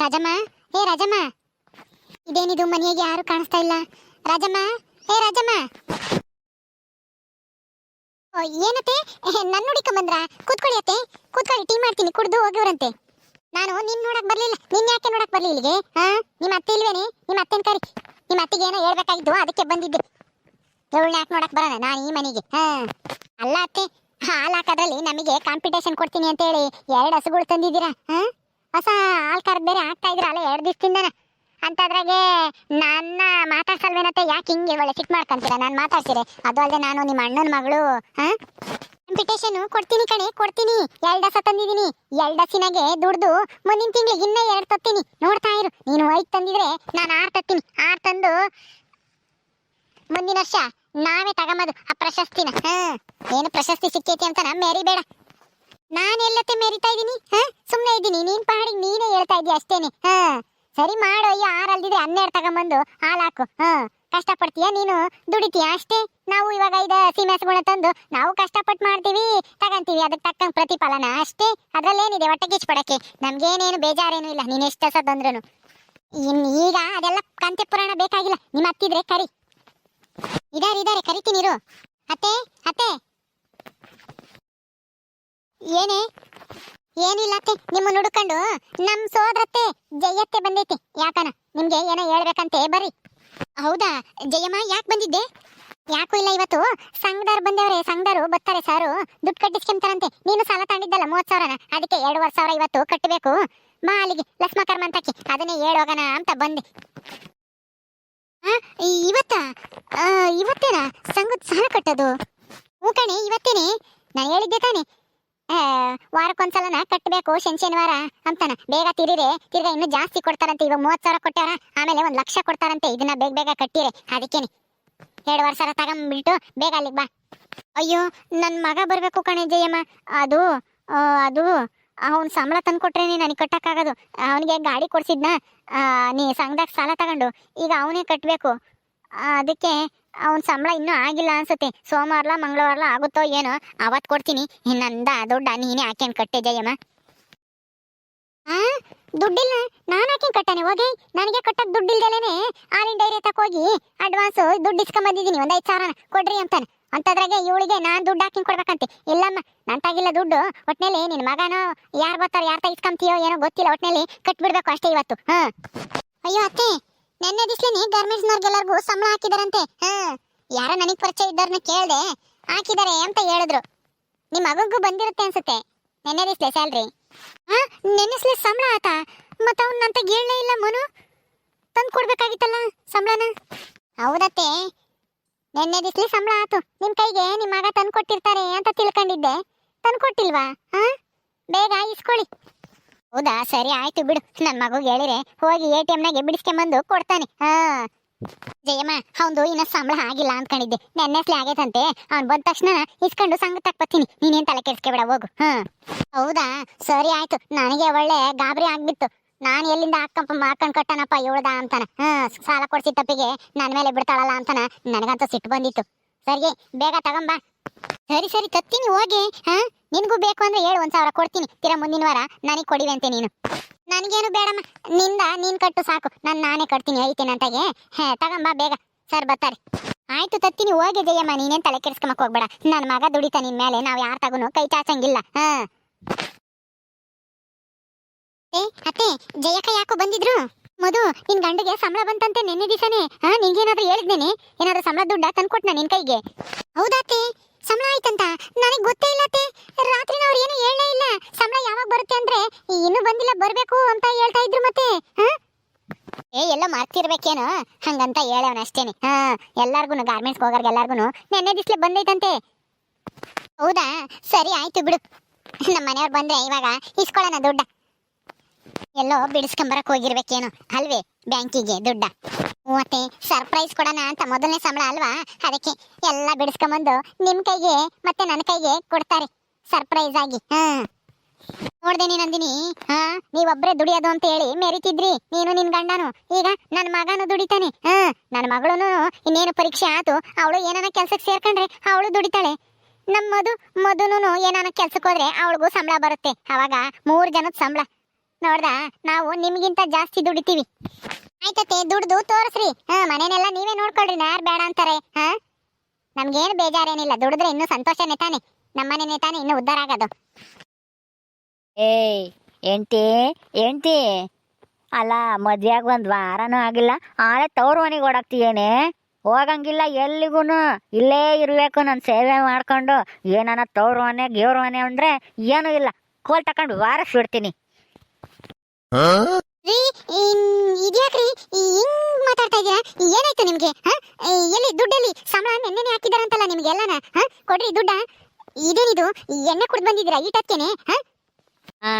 ರಾಜಮ್ಮ, ಹೇ ರಾಜಮ್ಮ. ಇದೇನಿದು, ಮನೆಯಾಗೆ ಯಾರು ಕಾಣಿಸ್ತಾ ಇಲ್ಲ. ರಾಜಮ್ಮ, ಹೇ ರಾಜಮ್ಮ. ಏನತ್ತೆ? ನನ್ನ ನೋಡಿಕ ಬಂದ್ರ ಕೂತ್ಕೊಳ್ಳಿ ಅತ್ತೆ. ಕೂತ್ಕೊಳ್ಳಿ, ಟೀ ಮಾಡ್ತೀನಿ, ಕುಡ್ದು ಹೋಗಿವ್ರಂತೆ. ನಾನು ನಿನ್ ನೋಡಕ್ ಬರ್ಲಿಲ್ಲ. ನಿನ್ ಯಾಕೆ ನೋಡಕ್ ಬರ್ಲಿ ಇಲ್ಲಿಗೆ? ಹಾ? ನಿಮ್ಮ ಅತ್ತೆ ಇಲ್ವೇನೆ? ನಿಮ್ಮ ಅತ್ತೆನ್ ಕರಿ. ನಿಮ್ಮ ಅತ್ತಿಗೆ ಏನೋ ಹೇಳ್ಬೇಕಾಗಿದ್ದು ಅದಕ್ಕೆ ಬಂದಿದ್ದೆ. ಇವಳನ್ನ ಯಾಕೆ ನೋಡಕ್ ಬರೋಣ? ನಾನು ಈ ಮನೆಗೆ. ಹಾ. ಅಲ್ಲ ಅತ್ತೆ, ಹಾಲ್ ನಮಗೆ ಕಾಂಪಿಟೇಷನ್ ಕೊಡ್ತೀನಿ ಅಂತ ಹೇಳಿ ಎರಡು ಹಸುಗಳು ತಂದಿದ್ದೀರಾ? ಹಾ? ಹೊಸ ಹಾಲ್ ಬೇರೆ ಆಗ್ತಾ ಇದ್ರಲ್ಲ ಎರಡು ದಿವಸದಿಂದನ. ಅಂತದ್ರಾಗೆ ನನ್ನ ಮಾತಾಡ್ಸಲ್ವೇನತ್ತೆ? ಯಾಕೆ ಹಿಂಗೆ ಒಳ್ಳೆ ಸಿಟ್ ಮಾಡ್ಕೊಂತೀರ? ನಾನು ಮಾತಾಡ್ತೀರಿ. ಅದು ಅಲ್ಲದೆ ನಾನು ನಿಮ್ಮ ಅಣ್ಣನ ಮಗಳು, ಹಾಂ? ಕಾಂಪಿಟೇಷನ್ ಕೊಡ್ತೀನಿ ಕಣೆ, ಕೊಡ್ತೀನಿ. ಎರಡು ದಸ ತಂದಿದ್ದೀನಿ. ಎರಡು ದಸಿನಾಗೆ ದುಡ್ದು ಮುಂದಿನ ತಿಂಗಳು ಇನ್ನೂ ಎರಡು ತತ್ತೀನಿ. ನೋಡ್ತಾ ಇರು. ನೀನು ಐದು ತಂದಿದ್ರೆ ನಾನು ಆರು ತತ್ತೀನಿ. ಆರು ತಂದು ಮುಂದಿನ ವರ್ಷ ನಾವೇ ತಗೊಂಬದು ಆ ಪ್ರಶಸ್ತಿನ ಹ್ಮ್ ಏನು ಪ್ರಶಸ್ತಿ ಸಿಕ್ಕೈತಿ ಅಂತ ನಾ ಮೇರಿಬೇಡ. ನಾನು ಎಲ್ಲತ್ತೆ ಮೆರಿತಾ ಇದ್ದೀನಿ ಹಾಂ? ಸುಮ್ಮನೆ ಇದ್ದೀನಿ ನೀನ್ ಇದೀಯ ಅಷ್ಟೇನೆ? ಹಾ. ಸರಿ ಮಾಡು, ಅಯ್ಯೋ ಆರು ಅಲ್ದಿದ್ರೆ ಹನ್ನೆರಡು ತಗೊಂಬಂದು ಹಾಲು ಹಾಕು. ಹಾ. ಕಷ್ಟಪಡ್ತೀಯ ನೀನು? ದುಡಿತೀಯ ಅಷ್ಟೇ? ನಾವು ಇವಾಗ ಐದು ಸೀಮೆಸ್ಗಳನ್ನ ತಂದು ನಾವು ಕಷ್ಟಪಟ್ಟು ಮಾಡ್ತೀವಿ. ತಗಂತೀವಿ, ಅದಕ್ಕೆ ತಕ್ಕಂಗೆ ಪ್ರತಿಫಲನ ಅಷ್ಟೇ. ಅದರಲ್ಲೇನಿದೆ ಹೊಟ್ಟೆ ಕಿಚ್ಪಡಕ್ಕೆ ನಮ್ಗೇನೇನು ಬೇಜಾರೇನು ಇಲ್ಲ, ನೀನು ಎಷ್ಟು ಹೊಸ ತಂದ್ರೂ ಈಗ ಅದೆಲ್ಲ ಕಂತೆ ಪುರಾಣ ಬೇಕಾಗಿಲ್ಲ ನಿಮ್ಮ ಹತ್ತಿದ್ರೆ ಕರಿ. ಇದಾರೆ ಇದಾರೆ, ಕರಿತೀನಿ ಇರು. ಅತ್ತೆ ಅತ್ತೆ. ಏನೇ? ಏನಿಲ್ಲ ನಿಮ್ಮ ನಿಮ್ಮನ್ನ ಹುಡುಕೊಂಡು ನಮ್ ಸೋದರತ್ತೆ ಜಯತ್ತೆ ಬಂದೈತಿ. ಯಾಕನ? ನಿಮ್ಗೆ ಏನೋ ಹೇಳ್ಬೇಕಂತೆ, ಬರ್ರಿ. ಹೌದಾ? ಜಯಮ್ಮ, ಯಾಕೆ ಬಂದಿದ್ದೆ? ಯಾಕೂ ಇಲ್ಲ ಇವತ್ತು. ಸಂಘದವ್ರು ಬಂದವ್ರೆ, ಸಂಘದವ್ರು ಬರ್ತಾರೆ ಸಾರು. ದುಡ್ಡು ಕಟ್ಟಿಸ್ಕೊಂತಾರಂತೆ ನೀನು ಸಾಲ ತಂದಿದ್ದಲ್ಲ ಮೂವತ್ ಸಾವಿರನ? ಅದಕ್ಕೆ ಎರಡುವರೆ ಸಾವಿರ ಇವತ್ತು ಕಟ್ಟಬೇಕು ಮಾ ಅಲ್ಲಿಗೆ, ಲಕ್ಷ್ಮ ಕರ್ಮಂತಕ್ಕೆ ಅದನ್ನೇ ಹೇಳೋಗಣ ಅಂತ ಬಂದೆ. ಇವತ್ತ? ಇವತ್ತೇನಾ? ಸಂಘದ ಸಾಲ ಕಟ್ಟೋದು? ಹ್ಞೂ ಕಣಿ, ಇವತ್ತೇನೆ. ನಾನು ಹೇಳಿದ್ದೆ ತಾನೆ. ವಾರಕ್ಕೊಂದ್ಸಲನ ಕಟ್ಟಬೇಕು ಶನಿ ಶನಿವಾರ ಅಂತಾನ. ಬೇಗ ತಿರಿರೆ, ತಿರ್ಗಾ ಇನ್ನೂ ಜಾಸ್ತಿ ಕೊಡ್ತಾರಂತೆ, ಇವಾಗ ಮೂವತ್ತು ಸಾವಿರ ಕೊಟ್ಟಾರ ಆಮೇಲೆ ಒಂದು ಲಕ್ಷ ಕೊಡ್ತಾರಂತೆ, ಇದನ್ನ ಬೇಗ ಬೇಗ ಕಟ್ಟಿರಿ. ಅದಕ್ಕೇನೆ. ಎರಡು ವರ್ಷ ತಗೊಂಬಿಟ್ಟು ಬೇಗ ಅಲ್ಲಿಗೆ ಬಾ. ಅಯ್ಯೋ ನನ್ನ ಮಗ ಬರಬೇಕು ಕಣೆ ಜಯಮ್ಮ. ಅದು ಅದು, ಅವ್ನ ಸಂಬಳ ತಂದು ಕೊಟ್ರೇನೆ ನನಗೆ ಕಟ್ಟಕ್ಕಾಗೋದು. ಅವನಿಗೆ ಗಾಡಿ ಕೊಡ್ಸಿದ್ನ ನೀ ಸಂಘದಾಗ ಸಾಲ ತಗೊಂಡು, ಈಗ ಅವನೇ ಕಟ್ಟಬೇಕು ಅದಕ್ಕೆ ಅವನ ಸಂಬಳ ಇನ್ನೂ ಆಗಿಲ್ಲ ಅನ್ಸುತ್ತೆ. ಸೋಮವಾರಲ, ಮಂಗಳವಾರಲ ಆಗುತ್ತೋ ಏನೋ ಅವತ್ತು ಕೊಡ್ತೀನಿ. ಇನ್ನಂದ ದುಡ್ಡ ನೀನೇ ಹಾಕ್ಯಂಡ್ ಕಟ್ಟೆ ಜಯಮ್ಮ. ದುಡ್ಡಿಲ್ಲ, ನಾನು ಹಾಕಿನ್ ಕಟ್ಟಾನೆ, ಹೋಗಿ. ನನಗೆ ಕಟ್ಟಕ್ ದುಡ್ಡಿಲ್ದಲೇನೆ ಆಲಿನ ಡೈರಿ ತಕ್ಕ ಹೋಗಿ ಅಡ್ವಾನ್ಸ್ ದುಡ್ಡು ಇಸ್ಕೊಂಬಂದಿದ್ದೀನಿ ಒಂದ್ ಐದು ಸಾವಿರನ ಕೊಡ್ರಿ ಅಂತಾನೆ. ಅಂತದ್ರಾಗೆ ಇವಳಿಗೆ ನಾನು ದುಡ್ಡು ಹಾಕಿ ಕೊಡ್ಬೇಕಂತೆ. ಇಲ್ಲಮ್ಮ ನನ್ ತಾಗಿಲ್ಲ ದುಡ್ಡು, ಒಟ್ನಲ್ಲಿ ನಿನ್ನ ಮಗನೋ ಯಾರು ಬರ್ತಾರೋ, ಯಾರು ತೆಗಿಸ್ಕೊಂತೀಯೋ ಏನೋ ಗೊತ್ತಿಲ್ಲ, ಒಟ್ನಲ್ಲಿ ಕಟ್ಬಿಡ್ಬೇಕು ಅಷ್ಟೇ ಇವತ್ತು. ಹಾ. ಅಯ್ಯೋ ಅತ್ತೆ ನೆನ್ನೆ ದಿಸ್ಲೇನೆ ಗಾರ್ಮೆಂಟ್ಸ್ನವ್ರಿಗೆಲ್ಲರಿಗೂ ಸಂಬಳ ಹಾಕಿದಾರಂತೆ. ಹಾ, ಯಾರ ನನಗೆ ಪರಿಚಯ ಇದ್ದವ್ರನ್ನ ಕೇಳ್ದೆ ಹಾಕಿದ್ದಾರೆ ಅಂತ ಹೇಳಿದ್ರು. ನಿಮ್ಮ ಮಗಗೂ ಬಂದಿರುತ್ತೆ ಅನ್ಸುತ್ತೆ. ನೆನ್ನೆ ದಿಸ್ಲೆ ಸ್ಯಾಲ್ರಿ ಹಾ ನೆನ್ನೆಸ್ಲೆ ಸಂಬಳ ಆತ? ಮತ್ತೆ ಅವ್ನು ಅಂತ ಹೇಳಲೇ ಇಲ್ಲ ಮನು? ತಂದು ಕೊಡ್ಬೇಕಾಗಿತ್ತಲ್ಲ ಸಂಬಳನ? ಹೌದತ್ತೆ. ನೆನ್ನೆ ದಿಸ್ಲಿ ಸಂಬಳ ಆತು. ನಿಮ್ಮ ಕೈಗೆ ನಿಮ್ಮ ಮಗ ತಂದು ಕೊಟ್ಟಿರ್ತಾರೆ ಅಂತ ತಿಳ್ಕೊಂಡಿದ್ದೆ. ತಂದು ಕೊಟ್ಟಿಲ್ವಾ ಹಾ, ಬೇಗ ಇಸ್ಕೊಳ್ಳಿ ಹೌದಾ? ಸರಿ ಆಯ್ತು ಬಿಡು. ನನ್ನ ಮಗುಗೆ ಹೇಳಿರೆ, ಹೋಗಿ ಎ ಟಿ ಎಮ್ನಾಗೆ ಬಿಡಿಸ್ಕೊಂಬಂದು ಕೊಡ್ತಾನೆ. ಹಾ. ಜಯಮ್ಮ ಅವಂದು ಇನ್ನ ಸಂಬಳ ಆಗಿಲ್ಲ ಅನ್ಕೊಂಡಿದ್ದೆ ನೆನ್ನೆಸ್ಲಿ ಆಗೈತಂತೆ. ಅವ್ನು ಬಂದ ತಕ್ಷಣ ಇಸ್ಕೊಂಡು ಸಂಘ ತಕ್ಬತ್ತೀನಿ ನೀನೇನ್ ತಲೆ ಕೆಡ್ಸ್ಕೊಬೇಡ, ಹೋಗು. ಹಾ. ಹೌದಾ? ಸರಿ ಆಯ್ತು. ನನಗೆ ಒಳ್ಳೆ ಗಾಬರಿ ಆಗ್ಬಿತ್ತು ನಾನು ಎಲ್ಲಿಂದ ಹಾಕಂಪ ಹಾಕೊಂಡ್ ಕಟ್ಟನಪ್ಪ ಇವಳ್ದ ಅಂತಾನ. ಹಾ, ಸಾಲ ಕೊಡ್ಸಿ ತಪ್ಪಿಗೆ ನನ್ನ ಮೇಲೆ ಬಿಡ್ತಾಳಲ್ಲ ಅಂತಾನ. ನನಗಂತೂ ಸಿಟ್ಟು ಬಂದಿತ್ತು. ಸರಿ ಬೇಗ ತಗೊಂಬಾ. ಸರಿ ಸರಿ, ತತ್ತೀನಿ, ಹೋಗಿ. ಹಾ? ನಿನ್ಗೂ ಬೇಕು ಅಂದ್ರೆ ಹೇಳು, ಒಂದ್ ಸಾವಿರ ಕೊಡ್ತೀನಿ. ತೀರಾ ಮುಂದಿನ ವಾರ ನನಗೆ ಕೊಡಿವಂತೆ ನೀನು. ನನಗೇನು ಬೇಡಮ್ಮ. ನಿಂದ, ನೀನ್ ಕಟ್ಟು ಸಾಕು. ನಾನು ನಾನೇ ಕಟ್ತೀನಿ ಹೇಳ್ತೀನಿ ಅಂತಾಗೆ ಹೇ, ತಗೊಂಬ ಬೇಗ. ಸರ್ ಬರ್ತಾರೆ. ಆಯ್ತು ತತ್ತೀನಿ ಹೋಗಿ ಜಯಮ್ಮ, ನೀನೇನ್ ತಲೆ ಕೆಡ್ಸ್ಕೊಂಬಕ್ ಹೋಗ್ಬೇಡ. ನನ್ನ ಮಗ ದುಡಿತಾ ನಿನ್ ಮೇಲೆ ನಾವ್ ಯಾರ ತಗೋನು ಕೈ ಚಾಚಂಗಿಲ್ಲ. ಹಾ. ಏ, ಅತ್ತೆ, ಜಯಕ್ಕ ಯಾಕೋ ಬಂದಿದ್ರು? ಮಧು, ನಿನ್ ಗಂಡಿಗೆ ಸಂಬಳ ಬಂತಂತೆ ನಿನ್ನೆ ದಿವಸನೇ. ಹಾ, ನಿಂಗೇನಾದ್ರೂ ಹೇಳಿದ್ನೇನೆ? ಏನಾದ್ರೂ ಸಂಬಳ ದುಡ್ಡ ತಂದ್ಕೊಟ್ನ ನಿನ್ ಕೈಗೆ? ಹೌದಾತೆ ಸಂಬಳ ಆಯ್ತಂತ? ನನಗೆ ಗೊತ್ತೇ ಇಲ್ಲ ಅತ್ತೆ. ರಾತ್ರಿ ಅವ್ರು ಏನು ಹೇಳಲೇ ಇಲ್ಲ. ಸಂಬಳ ಯಾವಾಗ ಬರುತ್ತೆ ಅಂದ್ರೆ, ಇನ್ನೂ ಬಂದಿಲ್ಲ, ಬರಬೇಕು ಅಂತ ಹೇಳ್ತಾ ಇದ್ರು ಮತ್ತೆ. ಏ, ಎಲ್ಲ ಮರ್ತಿರ್ಬೇಕೇನೋ? ಹಂಗಂತ ಹೇಳವನ ಅಷ್ಟೇನೆ. ಹಾ ಎಲ್ಲಾರ್ಗು ಗಾರ್ಮೆಂಟ್ಸ್ ಹೋಗೋರ್ಗೆ ಎಲ್ಲಾರ್ಗು ನೆನ್ನೆ ದಿಸ್ಲೆ ಬಂದೈತಂತೆ. ಹೌದಾ? ಸರಿ, ಆಯ್ತು ಬಿಡು. ನಮ್ಮ ಮನೆಯವ್ರು ಬಂದ್ರೆ ಇವಾಗ ಇಸ್ಕೊಳ್ಳೋಣ ದುಡ್ಡ. ಎಲ್ಲೋ ಬಿಡಿಸ್ಕೊಂಬರಕ್ ಹೋಗಿರ್ಬೇಕೇನು ಅಲ್ವೇ ಬ್ಯಾಂಕಿಗೆ ದುಡ್ಡ? ಮತ್ತೆ ಸರ್ಪ್ರೈಸ್ ಕೊಡೋಣ ಅಂತ ಮೊದಲನೇ ಸಂಬಳ ಅಲ್ವಾ? ಅದಕ್ಕೆ ಎಲ್ಲ ಬಿಡಿಸ್ಕೊಂಬಂದು ನಿಮ್ ಕೈಗೆ ಮತ್ತೆ ನನ್ನ ಕೈಗೆ ಕೊಡ್ತಾರೆ ಸರ್ಪ್ರೈಸ್ ಆಗಿ. ಹಾ. ನೋಡ್ದೇನಿ ನಂದಿನಿ. ಹಾ, ನೀವೊಬ್ರೆ ದುಡಿಯೋದು ಅಂತ ಹೇಳಿ ಮೆರಿತಿದ್ರಿ. ನೀನು ನಿನ್ ಗಂಡನು. ಈಗ ನನ್ನ ಮಗನು ದುಡಿತಾನೆ. ಹಾ ನನ್ನ ಮಗಳೂ ಇನ್ನೇನು ಪರೀಕ್ಷೆ ಆತು, ಅವಳು ಏನಾನ ಕೆಲ್ಸಕ್ಕೆ ಸೇರ್ಕೊಂಡ್ರೆ ಅವಳು ದುಡಿತಾಳೆ. ನಮ್ಮದು ಮಧು ಮಧುನು ಏನಾನ ಕೆಲ್ಸಕ್ಕೆ ಹೋದ್ರೆ ಅವಳಿಗೂ ಸಂಬಳ ಬರುತ್ತೆ. ಅವಾಗ ಮೂರ್ ಜನದ ಸಂಬಳ. ನೋಡ್ದಾ, ನಾವು ನಿಮ್ಗಿಂತ ಜಾಸ್ತಿ ದುಡಿತೀವಿ. ಆಯ್ತತೆ ದುಡ್ದು ತೋರಿಸ್ರಿ. ಹಾ, ಮನೇನೆಲ್ಲ ನೀವೇ ನೋಡ್ಕೊಳ್ರಿ ಯಾರು ಬೇಡ ಅಂತಾರೆ? ಹಾ? ನಮ್ಗೇನು ಬೇಜಾರೇನಿಲ್ಲ, ದುಡಿದ್ರೆ ಇನ್ನೂ ಸಂತೋಷನೇ ತಾನೆ. ನಮ್ಮನೆನೇ ತಾನೆ ಇನ್ನು ಉದ್ಧಾರ ಆಗೋದು. ಏಯ್ ಎಂಟಿ ಎಂಟಿ ಅಲ್ಲ, ಮದ್ವೆಯಾಗ ಒಂದು ವಾರನೂ ಆಗಿಲ್ಲ ಆಳೆ ತವ್ರ ಮನೆಗೆ ಓಡಾಕ್ತೀಯೇನೆ? ಹೋಗಂಗಿಲ್ಲ ಎಲ್ಲಿಗೂ ಇಲ್ಲೇ ಇರಬೇಕು ನಾನು ಸೇವೆ ಮಾಡ್ಕೊಂಡು. ಏನಾನ ತವ್ರ ಮನೆ ಗೇವ್ರ ಮನೆ ಅಂದರೆ ಏನೂ ಇಲ್ಲ. ಕೋಲ್ ತಕೊಂಡು ವಾರಸ್ ಬಿಡ್ತೀನಿ ರೀ ಮಾತಾಡ್ತಾ ಇದೀರಾ ಏನಾಯ್ತು ನಿಮ್ಗೆ ಎಲ್ಲಿ, ದುಡ್ಡಲ್ಲಿ? ಸಂಬಳ ನೆನ್ನೆನೆ ಹಾಕಿದಾರಂತಲ್ಲ ನಿಮ್ಗೆ ಎಲ್ಲಾನ ಕೊಡ್ರಿ ದುಡ್ಡ? ಇದೇನಿದು? ಎಣ್ಣೆ ಕುಡ್ದು ಬಂದಿದ್ದೀರಾ ಈಟಕ್ಕೇನೆ ಹಾ? ಆ,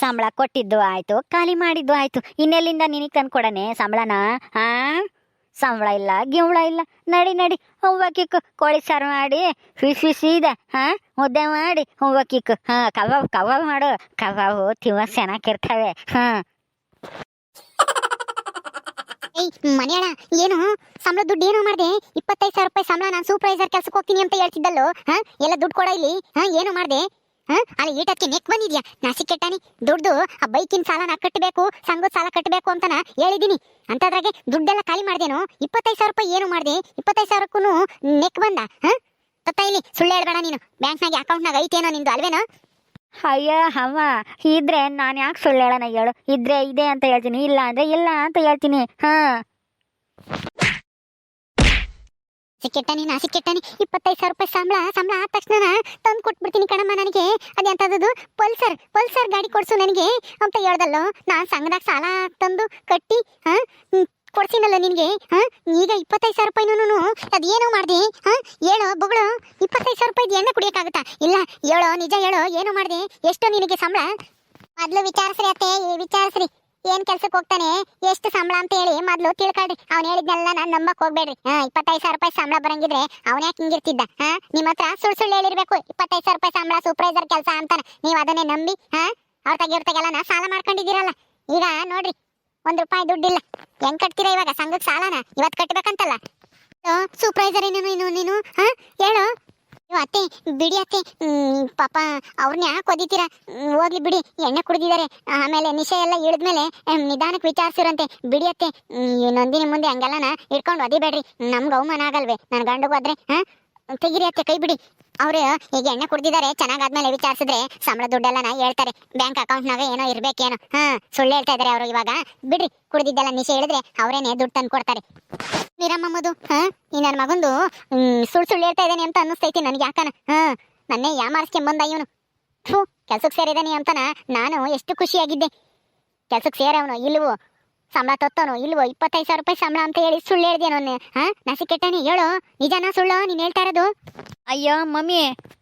ಸಂಬಳ ಕೊಟ್ಟಿದ್ದು ಆಯ್ತು, ಖಾಲಿ ಮಾಡಿದ್ದು ಆಯ್ತು. ಇನ್ನೆಲ್ಲಿಂದ ನಿನಗೆ ತಂದು ಕೊಡನೆ ಸಂಬಳನ, ಹಾ? ಸಂಬಳ ಇಲ್ಲ, ಗಿಂಬಳ ಇಲ್ಲ. ನಡಿ ನಡಿ, ಹೂವ ಕಿಕ್ಕು, ಕೋಳಿ ಸಾರು ಮಾಡಿ ಫಿಶ್ ಫಿಶ್ ಇದೆ, ಹಾ? ಮುದ್ದೆ ಮಾಡಿ, ಹೂವ ಕಿಕ್ಕು, ಹಾ? ಕಬಾಬ್ ಕಬಾಬ್ ಮಾಡು. ಕಬಾಬು ತಿವ ಚೆನ್ನಾಗಿರ್ತವೆ ಹಾ? ಮನೆಯಳ ಏನು? ಸಂಬಳ ದುಡ್ಡು ಏನು ಮಾಡಿದೆ? ಇಪ್ಪತ್ತೈದು ಸಾವಿರ ರೂಪಾಯಿ ಸಂಬಳ, ನಾನು ಸೂಪರ್ವೈಸರ್ ಕೆಲ್ಸಕ್ಕೆ ಹೋಗ್ತೀನಿ ಅಂತ ಹೇಳ್ತಿದ್ದಲ್ಲೋ, ಹಾ? ಎಲ್ಲ ದುಡ್ಡು ಕೊಡ ಇಲ್ಲಿ, ಹಾ? ಏನು ಮಾಡಿದೆ? ಅಲ್ಲಿ ಈಟಕ್ಕೆ ನೆಕ್ ಬಂದಿದ್ಯಾ? ನಾಸಿ ಕೆಟ್ಟಾನಿ? ದುಡ್ಡು ಆ ಬೈಕಿನ ನಾ ಕಟ್ಟಬೇಕು ಸಂಘದ ಸಾಲ ಕಟ್ಟಬೇಕು ಅಂತನ ಹೇಳಿದೀನಿ. ಅಂತದ್ರಾಗೆ ದುಡ್ಡೆಲ್ಲ ಖಾಲಿ ಮಾಡ್ದೇನು? ಇಪ್ಪತ್ತೈದು ಸಾವಿರ ರೂಪಾಯಿ ಏನು ಮಾಡಿದೆ? ಇಪ್ಪತ್ತೈದು ಸಾವಿರಕ್ಕೂ ನೆಕ್ ಬಂದ ಹಾ ತತ್ತ ಇಲ್ಲಿ ಸುಳ್ಳು ಹೇಳ್ಬೇಡ ನೀನು. ಬ್ಯಾಂಕ್ನಾಗ ಅಕೌಂಟ್ನಾಗ ಐತೇನೋ ನಿಂದು ಅಲ್ವೇನೋ? ಅಯ್ಯ ಅಮ್ಮ ಇದ್ರೆ ನಾನು ಯಾಕೆ ಸುಳ್ಳು ಹೇಳೋಣ ಹೇಳು? ಇದ್ರೆ ಇದೆ ಅಂತ ಹೇಳ್ತೀನಿ ಇಲ್ಲ ಅಂದ್ರೆ ಇಲ್ಲ ಅಂತ ಹೇಳ್ತೀನಿ ಹಾ. ಸಿಕ್ಕೆಟ್ಟಾನಿ ನಾ ಸಿಕ್ಕೆಟ್ಟಾನಿ ಇಪ್ಪತ್ತೈದು ಸಾವಿರ ರೂಪಾಯಿ ಸಂಬಳ ಸಂಬಳ ಆದ ತಕ್ಷಣ ತಂದು ಕೊಟ್ಬಿಡ್ತೀನಿ ಕಣಮ್ಮ ನನಗೆ ಅದೆಂಥದ್ದು ಪಲ್ಸರ್ ಪಲ್ಸರ್ ಗಾಡಿ ಕೊಡ್ಸು ನನಗೆ ಅಂತ ಹೇಳ್ದಲ್ಲೋ, ನಾನು ಸಂಘದಾಗ ಸಾಲ ತಂದು ಕಟ್ಟಿ, ಹಾಂ ಕೊಡ್ಸಿನಲ್ಲ ನಿನಗೆ, ಹಾ, ಈಗ ಇಪ್ಪತ್ತೈದು ಸಾವಿರ ರೂಪಾಯಿನೂ ಅದೇನೋ ಮಾಡಿದೆ, ಹಾ, ಹೇಳೋ ಬೊಗಳು, ಇಪ್ಪತ್ತೈದು ಸಾವಿರ ರೂಪಾಯಿ ಎಣ್ಣೆ ಕುಡಿಯೋಕ್ಕಾಗುತ್ತಾ? ಇಲ್ಲ, ಹೇಳೋ, ನಿಜ ಹೇಳೋ, ಏನು ಮಾಡಿದೆ, ಎಷ್ಟು ನಿನಗೆ ಸಂಬಳ? ಮೊದಲು ವಿಚಾರಿಸ್ರಿ ಅತ್ತೆ, ವಿಚಾರಿಸ್ರಿ. ಏನ್ ಕೆಲ್ಸಕ್ಕೆ ಹೋಗ್ತಾನೆ? ಎಷ್ಟು ಸಂಬಳ ಅಂತ ಹೇಳಿ ಮೊದ್ಲು ತಿಳ್ಕೊಳ್ರಿ. ಅವ್ನು ಹೇಳಿದ್ನೆಲ್ಲ ನಾನು ನಂಬಕ್ ಹೋಗ್ಬೇಡ್ರಿ. ಇಪ್ಪತ್ತೈದು ಸಾವಿರ ರೂಪಾಯಿ ಸಂಬಳ ಬರಂಗಿದ್ರೆ ಅವ್ನ ಯಾಕೆ ಹಿಂಗಿರ್ತಿದ್ದ? ಹಾ ನಿಮ್ಮ ಹತ್ರ ಸುಳ್ಳು ಸುಳ್ಳು ಹೇಳಿರ್ಬೇಕು. ಇಪ್ಪತ್ತೈದು ಸಾವಿರ ರೂಪಾಯಿ ಸಂಬಳ ಸೂಪರ್ವೈಸರ್ ಕೆಲಸ ಅಂತಾನೆ. ನೀವು ಅದನ್ನೇ ನಂಬಿ, ಹಾ, ಅವ್ರ ನಾ ಸಾಲ ಮಾಡ್ಕೊಂಡಿದ್ದೀರಲ್ಲ. ಈಗ ನೋಡ್ರಿ, ಒಂದ್ ರೂಪಾಯಿ ದುಡ್ಡಿಲ್ಲ. ಹೆಂಗ್ ಕಟ್ತೀರಾ ಇವಾಗ? ಸಂಘಕ್ಕೆ ಸಾಲನ? ಇವತ್ತು ಕಟ್ಬೇಕಂತಲ್ಲ. ಸೂಪರ್ವೈಸರ್ ಏನೇನು ನೀನು ನೀನು? ಹಾ, ಹೇಳು. ಅಯ್ಯೋ ಅತ್ತೆ ಬಿಡಿ ಅತ್ತೆ. ಪಾಪ ಅವ್ರನ್ನ ಯಾಕೆ ಹ್ಮ್, ಹೋಗ್ಲಿ ಬಿಡಿ ಎಣ್ಣೆ ಕುಡಿದಿದ್ದಾರೆ. ಆಮೇಲೆ ನಿಶೆ ಎಲ್ಲ ಇಳಿದ್ಮೇಲೆ ನಿಧಾನಕ್ಕೆ ವಿಚಾರಿಸಿರಂತೆ. ಬಿಡಿ ಅತ್ತೆ ಈ ನಂದಿನಿ ಮುಂದೆ ಹಂಗೆಲ್ಲನ ಇಟ್ಕೊಂಡು ಒದಿಬೇಡ್ರಿ. ನಮ್ಗೆ ಅವಮಾನ ಆಗಲ್ವೇ. ನನ್ನ ಗಂಡಗೂ ಆದ್ರೆ ಹಾ? ತೆಗಿರಿ ಅತ್ತೆ ಕೈ ಬಿಡಿ. ಅವ್ರು ಈಗ ಎಣ್ಣೆ ಕುಡ್ದಿದ್ದಾರೆ ಚೆನ್ನಾಗಾದ್ಮೇಲೆ ವಿಚಾರಿಸಿದ್ರೆ ಸಂಬಳ ದುಡ್ಡೆಲ್ಲನ ಹೇಳ್ತಾರೆ. ಬ್ಯಾಂಕ್ ಅಕೌಂಟ್ನಾಗ ಏನೋ ಇರ್ಬೇಕೇನೋ. ಹಾ, ಸುಳ್ಳು ಹೇಳ್ತಾ ಇದಾರೆ ಅವರು ಇವಾಗ. ಬಿಡ್ರಿ, ಕುಡ್ದಿದ್ದೆಲ್ಲ ನಿಶೆ ಹೇಳಿದ್ರೆ ಅವರೇನೆ ದುಡ್ಡು ತಂದು ಕೊಡ್ತಾರೆ. ಮೀರಮ್ಮದು ಹಾ, ಈ ನನ್ನ ಮಗಂದು ಸುಳ್ಳು ಸುಳ್ಳು ಹೇಳ್ತಾ ಇದ್ದಾನೆ ಅಂತ ಅನ್ನಿಸ್ತೈತಿ ನನಗೆ ಯಾಕನ? ಹಾ, ನನ್ನೇ ಯಾಮಾರಿಸ್ಕೊಂಬಂದ ಇವನು. ಥೂ ಕೆಲ್ಸಕ್ಕೆ ಸೇರಿದಾನೆ ಅಂತನ ನಾನು ಎಷ್ಟು ಖುಷಿಯಾಗಿದ್ದೆ. ಕೆಲ್ಸಕ್ಕೆ ಸೇರವನು, ಇಲ್ವೋ? ಸಂಬಳ ತೊತ್ತೋನು ಇಲ್ವೋ ಇಪ್ಪತ್ತೈದು ಸಾವಿರ ರೂಪಾಯಿ ಸಂಬಳ ಅಂತ ಹೇಳಿ ಸುಳ್ಳು ಹೇಳಿದೇನು ಹಾ ನಸಿ ಕೆಟ್ಟನಿ ಹೇಳು. ನಿಜನಾ ಸುಳ್ಳು ನೀನು ಹೇಳ್ತಾ ಇರೋದು? ಅಯ್ಯೋ ಮಮ್ಮಿ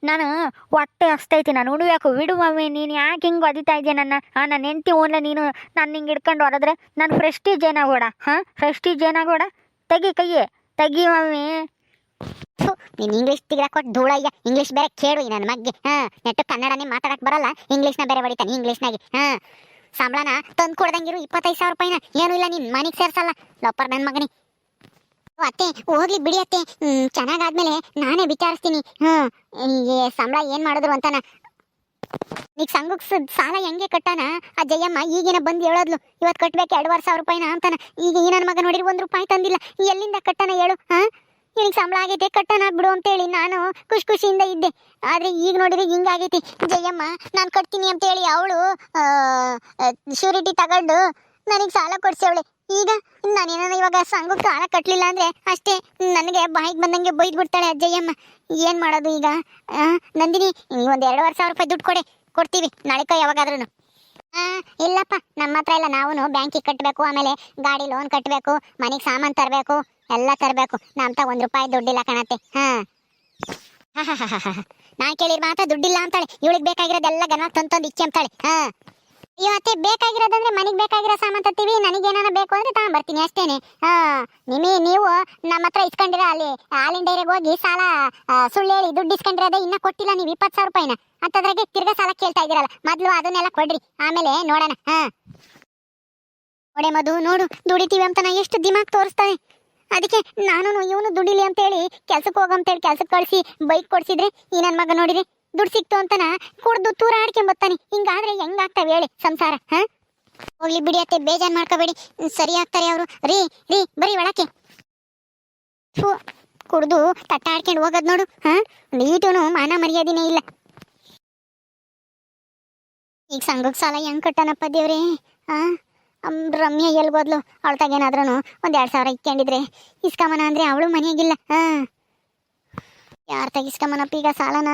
ನಾನು ಹೊಟ್ಟೆ ಹಸ್ತೈತಿ ನಾನು ಉಣ್ಬೇಕು ಬಿಡು ಮಮ್ಮಿ ನೀನು ಯಾಕೆ ಹಿಂಗೆ ಒದಿತಾ ಇದೆಯಾ ನನ್ನ? ಹಾಂ ನನ್ನ ಹೆಂಡ್ತಿ ಓನ್ಲ ನೀನು ನನ್ನ ಹಿಂಗೆ ಹಿಡ್ಕೊಂಡು ಹೊರದ್ರೆ ನಾನು ಫ್ರೆಶ್ಟಿ ಜೇನಾಗೋಡ ಹಾಂ ಫ್ರೆಸ್ಟೀಜ್ ಜೇನಾಗೋಡ ತೆಗಿ ಕೈಯೇ ತೆಗಿ ಮಮ್ಮಿ. ನೀನು ಇಂಗ್ಲೀಷ್ ಇಂಗ್ಲಿಷ್ ತಿಗ್ರ ಕೊಟ್ಟು ಧೂಳಯ್ಯ ಇಂಗ್ಲೀಷ್ ಬೇರೆ ಕೇಳು ನನ್ನ ಮಗ್ಗೆ. ಹಾ ನೆಟ್ಟು ಕನ್ನಡನೇ ಮಾತಾಡಕ್ಕೆ ಬರಲ್ಲ. ಇಂಗ್ಲೀಷ್ನ ಬೇರೆ ಹೊಡಿತಾನೆ ಇಂಗ್ಲೀಷ್ನಾಗೆ ಹಾ. ಸಂಬಳನ ತಂದು ಕೊಡ್ದಂಗಿರು ಇಪ್ಪತ್ತೈದು ಸಾವಿರ ರೂಪಾಯಿನ. ಏನೂ ಇಲ್ಲ ನಿನ್ನ ಮನೆಗೆ ಸೇರ್ಸಲ್ಲ. ಲೋಪರ್ ನನ್ನ ಮಗನಿ. ಅತ್ತೆ, ಹೋಗ್ಲಿ ಬಿಡಿ ಅತ್ತೆ. ಹ್ಮ್, ಚೆನ್ನಾಗಾದ್ಮೇಲೆ ನಾನೇ ವಿಚಾರಿಸ್ತೀನಿ. ಹ್ಮ್ ಸಂಬಳ ಏನ್ ಮಾಡಿದ್ರು ಅಂತಾನ. ಈಗ ಸಂಘಕ್ಕೆ ಸಾಲ ಹೆಂಗೆ ಕಟ್ಟಾನ? ಆ ಜಯಮ್ಮ ಈಗಿನ ಬಂದು ಹೇಳೋದ್ಲು. ಇವತ್ತು ಕಟ್ಬೇಕು ಎರಡುವರೆ ಸಾವಿರ ರೂಪಾಯಿನ ಅಂತಾನ. ಈಗ ಈ ನನ್ನ ಮಗ ನೋಡಿರಿ ಒಂದು ರೂಪಾಯಿ ತಂದಿಲ್ಲ. ಎಲ್ಲಿಂದ ಕಟ್ಟಾನ ಹೇಳು, ಹಾ? ನಿನಗೆ ಸಂಬಳ ಆಗೈತೆ ಕಟ್ಟಣ ಬಿಡು ಅಂತೇಳಿ ನಾನು ಖುಷಿ ಖುಷಿಯಿಂದ ಇದ್ದೆ. ಆದ್ರೆ ಈಗ ನೋಡಿದ್ರೆ ಹಿಂಗಾಗೈತಿ ಜಯಮ್ಮ, ನಾನು ಕಟ್ತೀನಿ ಅಂತೇಳಿ ಅವಳು ಶ್ಯೂರಿಟಿ ತಗೊಂಡು ನನಗೆ ಸಾಲ ಕೊಡ್ಸವಳೆ ಈಗ ನಾನೇನೋ ಇವಾಗ ಸಂಘಕ್ಕೆ ಸಾಲ ಕಟ್ಟಲಿಲ್ಲ ಅಂದರೆ ಅಷ್ಟೇ ನನಗೆ ಬಾಯಿಗೆ ಬಂದಂಗೆ ಬೈದು ಬಿಡ್ತಾಳೆ ಅಜ್ಜಯ್ಯಮ್ಮ ಏನು ಮಾಡೋದು ಈಗ? ನಂದಿನಿ ಒಂದು ಎರಡುವರೆ ಸಾವಿರ ರೂಪಾಯಿ ದುಡ್ಡು ಕೊಡೆ, ಕೊಡ್ತೀವಿ, ನಾಳೆ ಕೈ ಯಾವಾಗಾದ್ರೂ ಇಲ್ಲಪ್ಪ ನಮ್ಮ ಹತ್ರ ಇಲ್ಲ ನಾವು ಬ್ಯಾಂಕಿಗೆ ಕಟ್ಟಬೇಕು ಆಮೇಲೆ ಗಾಡಿ ಲೋನ್ ಕಟ್ಟಬೇಕು ಮನೆಗೆ ಸಾಮಾನು ತರಬೇಕು. ಎಲ್ಲ ತರಬೇಕು. ನಮ್ತ ಒಂದ್ ರೂಪಾಯಿ ದುಡ್ಡಿಲ್ಲ ಕಣತೆ. ಹಾ. ನಾ ಕೇಳಿರ್ ಮಾತ್ರ ದುಡ್ಡಿಲ್ಲ ಅಂತಾಳೆ. ಇವಳಿಗೆ ಬೇಕಾಗಿರೋದೆಲ್ಲ ಗನ ತಂತೊಂದು ಇಚ್ಚೆ ಅಂತಾಳೆ. ಹಾ. ಅತ್ತೆ, ಬೇಕಾಗಿರೋದಂದ್ರೆ ಮನೆಗೆ ಬೇಕಾಗಿರೋ ಸಾಮಾನು ನನಗೆ ಏನಾನ ಬೇಕು ಅಂದ್ರೆ ತಗೊಂಬರ್ತೀನಿ ಅಷ್ಟೇನೆ. ಹಾ. ನಿಮಿ, ನೀವು ನಮ್ಮ ಹತ್ರ ಇಸ್ಕೊಂಡಿರ ಅಲ್ಲಿ, ಹಾಲಿನ ಡೈರಿಗೆ ಹೋಗಿ ಸಾಲ ಸುಳ್ಳು ಹೇಳಿ ದುಡ್ಡು ಇಸ್ಕೊಂಡಿರೋದೇ ಇನ್ನ ಕೊಟ್ಟಿಲ್ಲ ನೀವು ಇಪ್ಪತ್ತು ಸಾವಿರ ರೂಪಾಯಿನ. ಅಂತದ್ರಾಗೆ ತಿರ್ಗಾ ಸಾಲ ಕೇಳ್ತಾ ಇದೀರಲ್ಲ ಮೊದ್ಲು ಅದನ್ನೆಲ್ಲ ಕೊಡ್ರಿ. ಆಮೇಲೆ ನೋಡೋಣ. ಹಾ. ನೋಡೆ ಮಧು, ನೋಡು. ದುಡಿತೀವಿ ಅಂತ ನಾ ಎಷ್ಟು ದಿಮಾಗ್ ತೋರಿಸ್ತಾನೆ. ಅದಕ್ಕೆ ನಾನು ಇವನು ದುಡಿಲಿ ಅಂತೇಳಿ ಕೆಲ್ಸಕ್ಕೆ ಹೋಗಂತೇಳಿ ಕೆಲ್ಸಕ್ಕೆ ಕಳಿಸಿ ಬೈಕ್ ಕೊಡ್ಸಿದ್ರೆ ಈ ನನ್ನ ಮಗ ನೋಡಿದ್ರೆ ದುಡ್ಡು ಸಿಕ್ತು ಅಂತನ ಕುಡ್ದು ತೂರ ಆಡ್ಕೊಂಬತ್ತಾನೆ ಹಿಂಗಾದ್ರೆ ಹೆಂಗಾಗ್ತಾವೆ ಹೇಳಿ ಸಂಸಾರ, ಹಾ? ಹೋಗ್ಲಿ ಬಿಡಿ ಅತ್ತೆ ಬೇಜಾನ್ ಮಾಡ್ಕೋಬೇಡಿ. ಸರಿ ಆಗ್ತಾರೆ ಅವರು. ರೀ ರೀ ಬರೀ ಒಳಕ್ಕೆ. ಕುಡ್ದು ಕುಡ್ದು ತಟ್ಟಾಡ್ಕೊಂಡು ಹೋಗೋದ್ ನೋಡು, ಹಾ? ನೀಟೂನು ಮಾನ ಮರ್ಯಾದಿನೇ ಇಲ್ಲ. ಈಗ ಸಂಘಕ್ಕೆ ಸಾಲ ಹೆಂಗ್ ಕಟ್ಟನಪ್ಪ ದೇವ್ರಿ, ಹಾ? ರಮ್ಯ ಅವಳ ತಗೇನಾದ್ರೂ ಒಂದ್ ಎರಡ್ ಸಾವಿರ ಇಕ್ಕೊಂಡಿದ್ರೆ. ಇಸ್ಕಮನ ಅಂದರೆ ಅವಳು ಮನೆಗಿಲ್ಲ. ಹಾಂ. ಯಾರ ತಗಿಸ್ಕಮನಪ್ಪ ಈಗ ಸಾಲನ?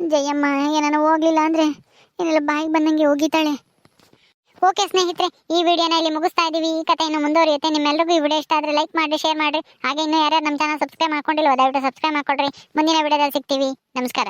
ಜಯಮ್ಮ, ಏನಾನ ಹೋಗ್ಲಿಲ್ಲ ಅಂದ್ರೆ? ಏನೆಲ್ಲ, ಬಾಯಿಗೆ ಬಂದಂಗೆ ಹೋಗಿತಾಳೆ ಓಕೆ ಸ್ನೇಹಿತರೆ, ಈ ವಿಡಿಯೋನ ಇಲ್ಲಿ ಮುಗಿಸ್ತಾ ಇದೀವಿ. ಈ ಕಥೆಯನ್ನು ಮುಂದುವರಿಯುತ್ತೆ. ನಿಮ್ಮೆಲ್ಲರಿಗೂ ಈ ವಿಡಿಯೋ ಇಷ್ಟ ಆದ್ರೆ ಲೈಕ್ ಮಾಡಿ ಶೇರ್ ಮಾಡಿ ಹಾಗೆ ಇನ್ನೂ ಯಾರ್ಯಾರು ನಮ್ಮ ಚಾನಲ್ ಸಬ್ಸ್ಕ್ರೈಬ್ ಮಾಡ್ಕೊಂಡಿಲ್ಲ ದಯವಿಟ್ಟು ಸಬ್ಸ್ಕ್ರೈಬ್ ಮಾಡ್ಕೊಳ್ರಿ ಮುಂದಿನ ವಿಡಿಯೋದಲ್ಲಿ ಸಿಗ್ತೀವಿ. ನಮಸ್ಕಾರ.